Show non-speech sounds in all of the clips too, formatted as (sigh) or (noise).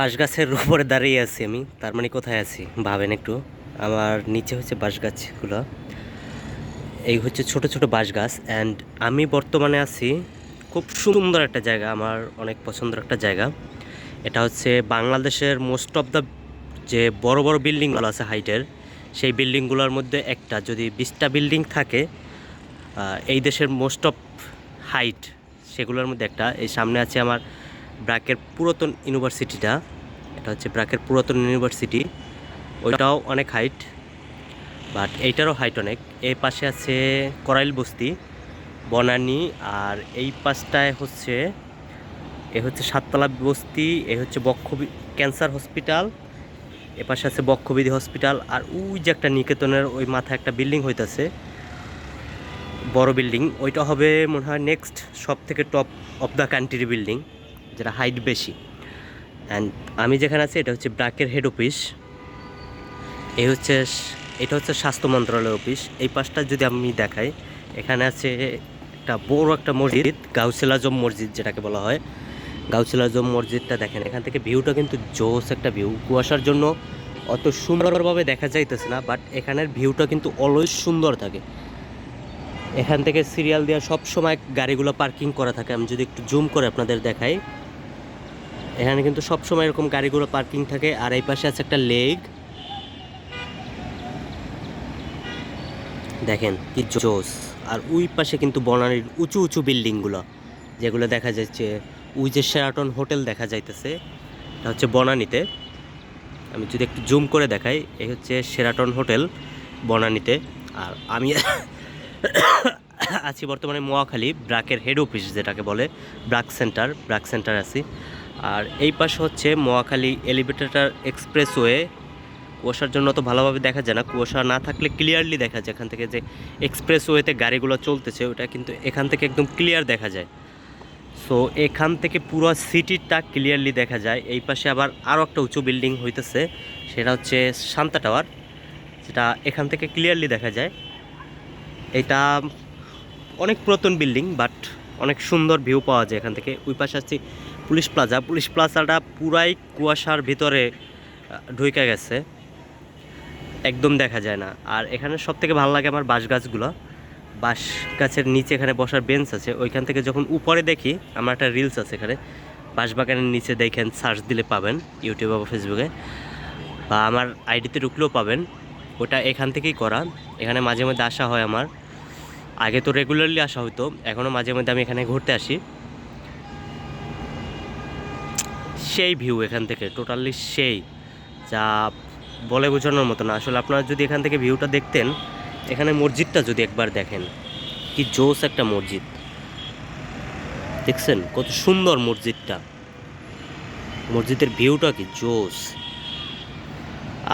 বাঁশ গাছের উপরে দাঁড়িয়ে আছি আমি। তার মানে কোথায় আছি? ভাবেন একটু। আমার নিচে হচ্ছে বাঁশ গাছগুলো এই হচ্ছে ছোট ছোট বাঁশ গাছ অ্যান্ড আমি বর্তমানে আছি খুব সুন্দর একটা জায়গা, আমার অনেক পছন্দের একটা জায়গা। এটা হচ্ছে বাংলাদেশের মোস্ট অফ দ্য যে বড় বড় বিল্ডিংগুলো আছে হাইটের, সেই বিল্ডিংগুলোর মধ্যে একটা। যদি বিশটা বিল্ডিং থাকে এই দেশের মোস্ট অফ হাইট সেগুলোর মধ্যে একটা। এই সামনে আছে আমার ব্রাকের পুরাতন ইউনিভার্সিটিটা, এটা হচ্ছে ব্র্যাকের পুরাতন ইউনিভার্সিটি, ওইটাও অনেক হাইট বাট এইটারও হাইট অনেক। এই পাশে আছে করাইল বস্তি, বনানি, আর এই পাশটায় হচ্ছে, এ হচ্ছে সাততলা বস্তি, এ হচ্ছে বক্ষবি, ক্যান্সার হসপিটাল, এ পাশে আছে বক্ষবিধি হসপিটাল, আর ওই যে একটা নিকেতনের ওই মাথায় একটা বিল্ডিং হইতেছে, বড় বিল্ডিং, ওইটা হবে মনে হয় নেক্সট সব থেকে top of the country building. যেটা হাইট বেশি। অ্যান্ড আমি যেখানে আছি, এটা হচ্ছে ব্রাকের হেড অফিস এই হচ্ছে এটা হচ্ছে স্বাস্থ্য মন্ত্রণালয় অফিস এই পাশটা যদি আমি দেখাই, এখানে আছে একটা বড় একটা মসজিদ, গাউসেল আজম মসজিদ যেটাকে বলা হয়। গাউসেল আজম মসজিদটা দেখেন, এখান থেকে ভিউটা কিন্তু জোস একটা ভিউ কুয়াশার জন্য অত সুন্দরভাবে দেখা যাইতেছে না বাট এখানের ভিউটা কিন্তু অলওয়েজ সুন্দর থাকে। এখান থেকে সিরিয়াল দেওয়া সব সময় গাড়িগুলো পার্কিং করা থাকে। আমি যদি একটু জুম করে আপনাদের দেখাই। এখানে কিন্তু সব সময় এরকম গাড়িগুলো পার্কিং থাকে, আর এই পাশে আছে একটা লেক। দেখেন কি জোস। আর ওই পাশে কিন্তু বনানীর উঁচু উঁচু বিল্ডিংগুলো, যেগুলো দেখা যাচ্ছে, ওই যে শেরাটন হোটেল দেখা যাইতেছে, এটা হচ্ছে বনানীতে। আমি যদি একটু জুম করে দেখাই, এই হচ্ছে সেরাটন হোটেল বনানীতে। আর আমি (coughs) আছি বর্তমানে মোয়াখালী, ব্রাকের হেড অফিস যেটাকে বলে, ব্রাক সেন্টার ব্রাক সেন্টার আছি। আর এই পাশে হচ্ছে মোয়াখালী এলিভেটেটার এক্সপ্রেসওয়ে। কুয়াশার জন্য তো ভালোভাবে দেখা যায় না। কুয়াশা না থাকলে ক্লিয়ারলি দেখা যায় এখান থেকে যে এক্সপ্রেসওয়েতে গাড়িগুলো চলতেছে, ওটা কিন্তু এখান থেকে একদম ক্লিয়ার দেখা যায়। সো এখান থেকে পুরো সিটিটা ক্লিয়ারলি দেখা যায়। এই পাশে আবার আরও একটা উঁচু বিল্ডিং হইতেছে, সেটা হচ্ছে শান্তা টাওয়ার, যেটা এখান থেকে ক্লিয়ারলি দেখা যায়। এটা অনেক পুরাতন বিল্ডিং বাট অনেক সুন্দর ভিউ পাওয়া যায় এখান থেকে। ওই পাশে আসছি পুলিশ প্লাজা। পুলিশ প্লাজাটা পুরাই কুয়াশার ভিতরে ঢুকে গেছে। একদম দেখা যায় না। আর এখানে সব থেকে ভালো লাগে আমার বাঁশ গাছগুলো। বাঁশ গাছের নিচে এখানে বসার বেঞ্চ আছে। ওইখান থেকে যখন উপরে দেখি, আমার একটা রিলস আছে এখানে। বাঁশবাগানের নিচে দেখেন, সার্চ দিলে পাবেন ইউটিউবে বা ফেসবুকে। বা আমার আইডিতে ঢুকলেও পাবেন। ওটা এখান থেকেই করা। এখানে মাঝে মধ্যে আসা হয় আমার। আগে তো রেগুলারলি আসা হতো। এখনও মাঝে মধ্যে আমি এখানে ঘুরতে আসি। সেই ভিউ এখান থেকে টোটালি সেই, যা বলে বোঝানোর মতো না। আসলে আপনারা যদি এখান থেকে ভিউটা দেখতেন, এখানে মসজিদটা যদি একবার দেখেন, কি জোস একটা মসজিদ। দেখছেন? কত সুন্দর মসজিদটা। মসজিদের ভিউটা কি জোস।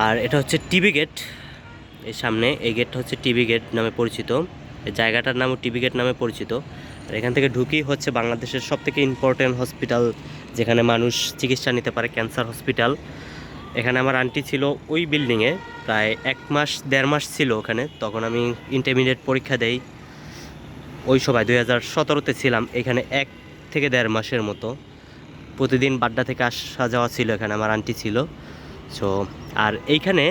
আর এটা হচ্ছে টিভি গেটের সামনে, এই গেটটা হচ্ছে টিভি গেট নামে পরিচিত। জায়গাটার নামও টিভি গেট নামে পরিচিত। আর এখান থেকে ঢুকেই হচ্ছে বাংলাদেশের সব থেকে ইম্পর্টেন্ট হসপিটাল যেখানে মানুষ চিকিৎসা নিতে পারে ক্যান্সার হসপিটাল এখানে আমার আন্টি ছিল ওই বিল্ডিংয়ে প্রায় এক মাস, দেড় মাস ছিল ওখানে। তখন আমি ইন্টারমিডিয়েট পরীক্ষা দেই। ওই সময় দুই হাজার সতেরোতে ছিলাম, এখানে এক থেকে দেড় মাসের মতো। প্রতিদিন বাড্ডা থেকে আসা যাওয়া ছিল এখানে, আমার আন্টি ছিল। সো আর এইখানে,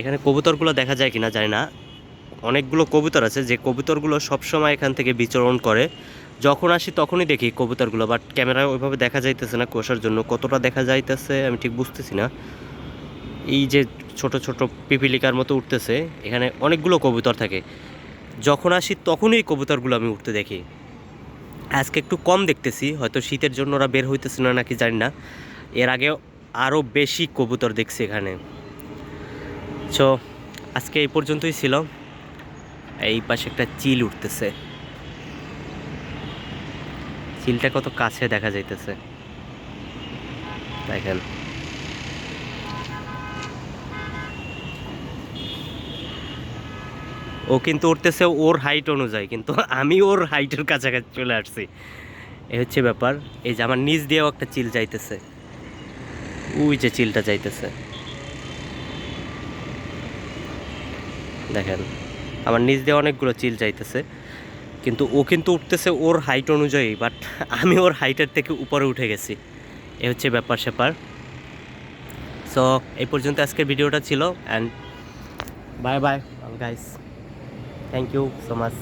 এখানে কবুতরগুলো দেখা যায় কিনা জানি না। অনেকগুলো কবুতর আছে, যে কবুতরগুলো সবসময় এখান থেকে বিচরণ করে। যখন আসি তখনই দেখি কবুতরগুলো বাট ক্যামেরা ওইভাবে দেখা যাইতেছে না কুয়াশার জন্য। কতটা দেখা যাইতেছে আমি ঠিক বুঝতেছি না। এই যে ছোট ছোট পিপিলিকার মতো উঠতেছে, এখানে অনেকগুলো কবুতর থাকে। যখন আসি তখনই কবুতরগুলো আমি উঠতে দেখি। আজকে একটু কম দেখতেছি, হয়তো শীতের জন্য ওরা বের হইতেছে না নাকি জানি না। এর আগে আরও বেশি কবুতর দেখছি এখানে। সো আজকে এই পর্যন্তই ছিল। এই পাশে একটা চিল উঠতেছে। চিলটা কত কাছে দেখা যাইতেছে। দেখেন। ও কিন্তু উঠতেছে ওর হাইট অনুযায়ী, কিন্তু আমি ওর হাইটের কাছাকাছি চলে আসছি। এই হচ্ছে ব্যাপার, এই যে আমার নিচ দিয়েও একটা চিল যাইতেছে। ওই যে চিলটা যাইতেছে। দেখেন। আমার নিজ দিয়ে অনেকগুলো চিল যাইতেছে কিন্তু ও কিন্তু উঠতেছে ওর হাইট অনুযায়ী বাট আমি ওর হাইটের থেকে উপরে উঠে গেছি। এ হচ্ছে ব্যাপার স্যাপার। সো এই পর্যন্ত আজকের ভিডিওটা ছিল and bye bye guys thank you so much